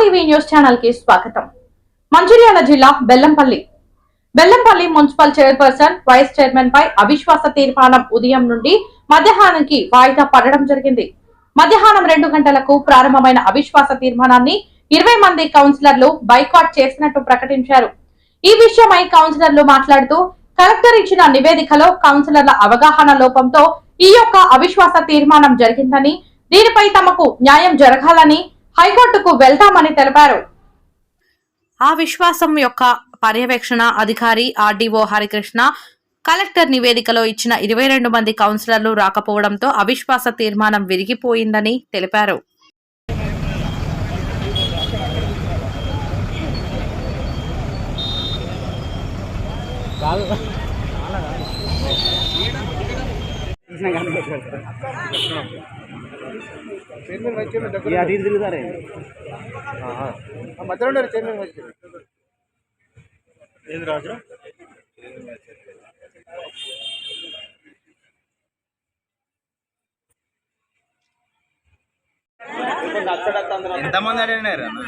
RTV news ఛానల్కి స్వాగతం. మంచిర్యాల జిల్లా Bellampalli. Bellampalli municipal chairperson vice chairman పై అవిశ్వాస తీర్మానం ఉదయం నుండి మధ్యాహ్నానికి వాయిదా పడడం జరిగింది. మధ్యాహ్నం రెండు గంటలకు ప్రారంభమైన అవిశ్వాస తీర్మానాన్ని ఇరవై మంది కౌన్సిలర్లు బైకాట్ చేసినట్టు ప్రకటించారు. ఈ విషయమై కౌన్సిలర్లు మాట్లాడుతూ కలెక్టర్ ఇచ్చిన నివేదికలో కౌన్సిలర్ల అవగాహన లోపంతో ఈ యొక్క అవిశ్వాస తీర్మానం జరిగిందని దీనిపై తమకు న్యాయం జరగాలని హైకోర్టుకు వెళ్తామని తెలిపారు. ఆ విశ్వాసం యొక్క పర్యవేక్షణ అధికారి ఆర్డీఓ హరికృష్ణ కలెక్టర్ నివేదికలో ఇచ్చిన ఇరవై రెండు మంది కౌన్సిలర్లు రాకపోవడంతో అవిశ్వాస తీర్మానం విరిగిపోయిందని తెలిపారు. చైర్మన్ వైస్ చైర్మన్ దగ్గర అటు ఇటు తిరుగుతారే? మధ్యలో ఉన్నారు చైర్మన్ వైస్ చైర్మన్ ఏది రాజు? ఎంతమంది అడిగినారు? అన్న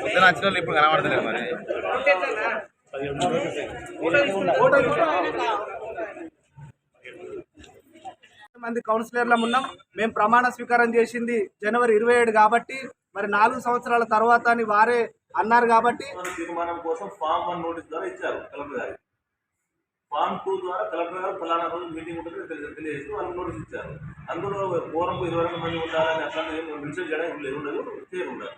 పొద్దున వచ్చిన వాళ్ళు ఇప్పుడు కనబడతలేదు మరి. మంది కౌన్సిలర్లం ఉన్నాం. మేము ప్రమాణ స్వీకారం చేసింది జనవరి ఇరవై ఏడు కాబట్టి మరి నాలుగు సంవత్సరాల తర్వాత అని వారే అన్నారు కాబట్టి. తీర్మానం కోసం ఫామ్ వన్ నోటీస్ ద్వారా ఇచ్చారు కలెక్టర్ గారికి ఫామ్ టూ ద్వారా కలెక్టర్ గారు ఫలానా రోజు మీటింగ్ ఉంటుంది తెలి- తెలియజేసి వాళ్ళు నోటీస్ ఇచ్చారు. అందులో పూర్వం ఇరవై రెండు మంది ఉండాలని అట్లా మెన్షన్ చేయడం ఏం లేదు. ఉండదు చేయకుండా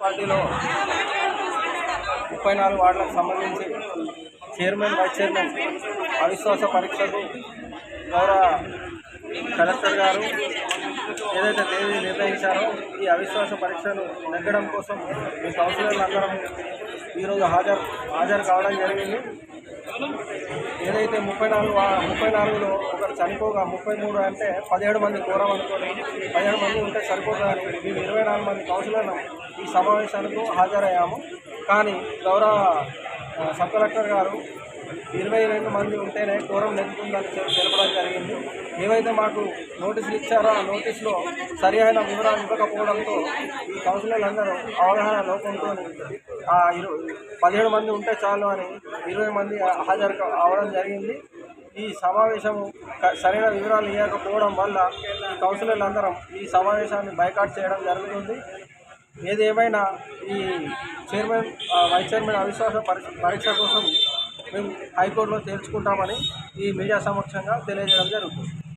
పార్టీలో ముప్పై నాలుగు వార్డులకు సంబంధించి చైర్మన్ వైస్ చైర్మన్ అవిశ్వాస పరీక్షకు గౌరవ కలెక్టర్ గారు ఏదైతే తేదీ నిర్ణయించారో ఈ అవిశ్వాస పరీక్షను నెగ్గడం కోసం మీ కౌన్సిలర్లు అందరం ఈరోజు హాజరు హాజరు కావడం జరిగింది. ఏదైతే ముప్పై నాలుగు ముప్పై నాలుగులో ఒకరు చనిపోగా ముప్పై మూడు అంటే పదిహేడు మంది కోరం అనుకోని పదిహేడు మంది ఉంటే సరిపోతుందని మేము ఇరవై నాలుగు మంది కౌన్సిలర్లు ఈ సమావేశానికి హాజరయ్యాము. కానీ గౌరవ సబ్ కలెక్టర్ గారు ఇరవై రెండు మంది ఉంటేనే కోరం నెగ్గుతుందని తెలపడం జరిగింది. ఏవైతే మాకు నోటీసులు ఇచ్చారో ఆ నోటీసులో సరి అయిన వివరాలు ఇవ్వకపోవడంతో ఈ కౌన్సిలర్లు అందరూ అవగాహన లోపంతో ఆ ఇరవై పదిహేడు మంది ఉంటే చాలు అని ఇరవై మంది హాజరు అవడం జరిగింది. ఈ సమావేశం సరైన వివరాలు ఇవ్వకపోవడం వల్ల ఈ కౌన్సిలర్లు అందరం ఈ సమావేశాన్ని బైకాట్ చేయడం జరుగుతుంది. ఏదేమైనా ఈ చైర్మన్ వైస్ చైర్మన్ అవిశ్వాస పరీక్ష కోసం మేము హైకోర్టులో తేల్చుకుంటామని ఈ మీడియా సమక్షంగా తెలియజేయడం జరుగుతుంది.